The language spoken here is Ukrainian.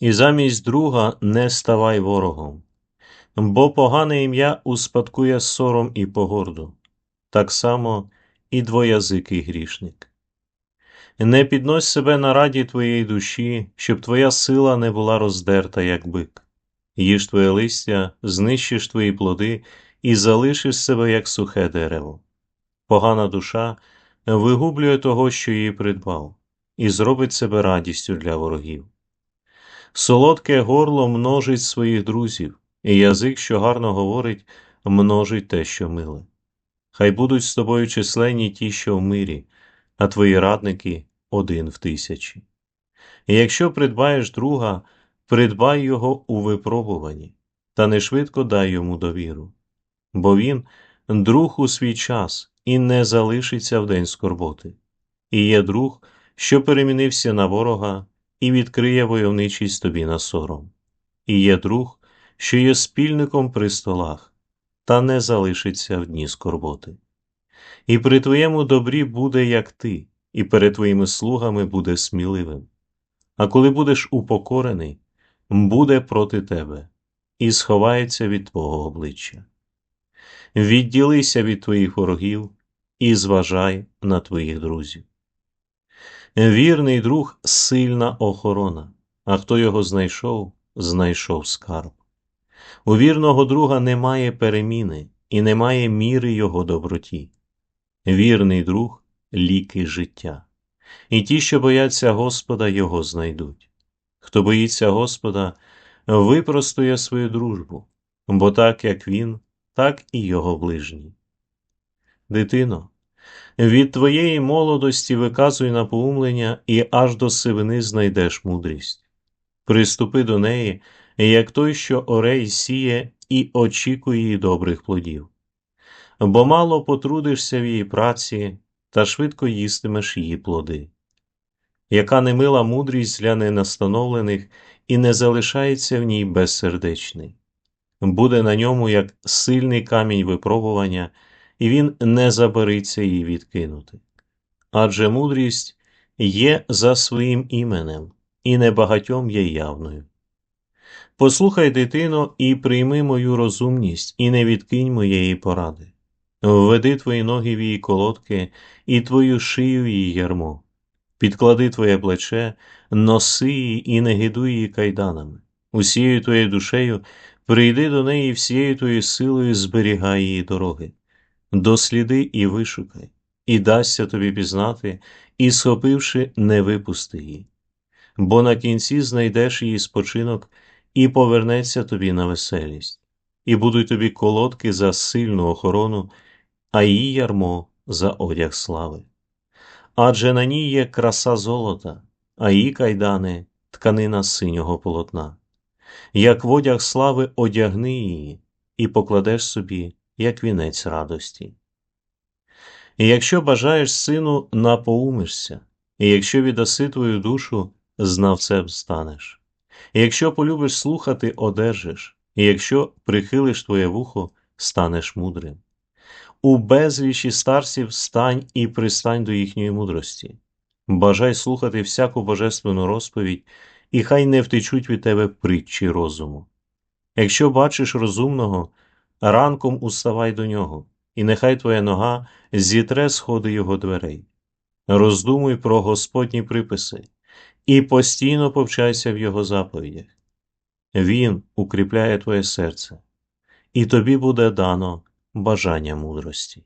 і замість друга не ставай ворогом, бо погане ім'я успадкує сором і погорду, так само і двоязикий грішник. Не піднось себе на раді твоєї душі, щоб твоя сила не була роздерта, як бик. Їж твоє листя, знищиш твої плоди і залишиш себе, як сухе дерево. Погана душа вигублює того, що її придбав, і зробить себе радістю для ворогів. Солодке горло множить своїх друзів, і язик, що гарно говорить, множить те, що миле. Хай будуть з тобою численні ті, що в мирі, а твої радники один в тисячі. І якщо придбаєш друга, придбай його у випробуванні, та не швидко дай йому довіру, бо він друг у свій час і не залишиться в день скорботи, і є друг, що перемінився на ворога і відкриє войовничість тобі на сором, і є друг, що є спільником при столах, та не залишиться в дні скорботи. І при твоєму добрі буде, як ти, і перед твоїми слугами буде сміливим. А коли будеш упокорений, буде проти тебе і сховається від твого обличчя. Відділися від твоїх ворогів і зважай на твоїх друзів. Вірний друг сильна охорона, а хто його знайшов, знайшов скарб. У вірного друга немає переміни і немає міри його доброті. Вірний друг ліки життя, і ті, що бояться Господа, його знайдуть. Хто боїться Господа, випростує свою дружбу, бо так як він, так і його ближній. Дитино, від твоєї молодості виказуй напоумлення і аж до сивини знайдеш мудрість. Приступи до неї, як той, що орей сіє, і очікує її добрих плодів. Бо мало потрудишся в її праці, та швидко їстимеш її плоди. Яка немила мудрість для ненастановлених і не залишається в ній безсердечний, буде на ньому як сильний камінь випробування, і він не забериться її відкинути. Адже мудрість є за своїм іменем, і небагатьом є явною. Послухай, дитино, і прийми мою розумність, і не відкинь моєї поради. Введи твої ноги в її колодки і твою шию її ярмо. Підклади твоє плече, носи її і не гидуй її кайданами. Усією твоєю душею прийди до неї всією твоєю силою, зберігай її дороги. Досліди і вишукай, і дасться тобі пізнати, і, схопивши, не випусти її. Бо на кінці знайдеш її спочинок і повернеться тобі на веселість, і будуть тобі колодки за сильну охорону, а її ярмо за одяг слави. Адже на ній є краса золота, а її кайдани тканина синього полотна. Як в одяг слави одягни її і покладеш собі, як вінець радості. І якщо бажаєш сину, напоумишся, і якщо віддаси твою душу, знавцем станеш. І якщо полюбиш слухати, одержиш, і якщо прихилиш твоє вухо, станеш мудрим. У безлічі старців стань і пристань до їхньої мудрості. Бажай слухати всяку божественну розповідь, і хай не втечуть від тебе притчі розуму. Якщо бачиш розумного, ранком уставай до нього, і нехай твоя нога зітре сходи його дверей. Роздумуй про Господні приписи і постійно повчайся в Його заповідях. Він укріпляє твоє серце, і тобі буде дано бажання мудрості.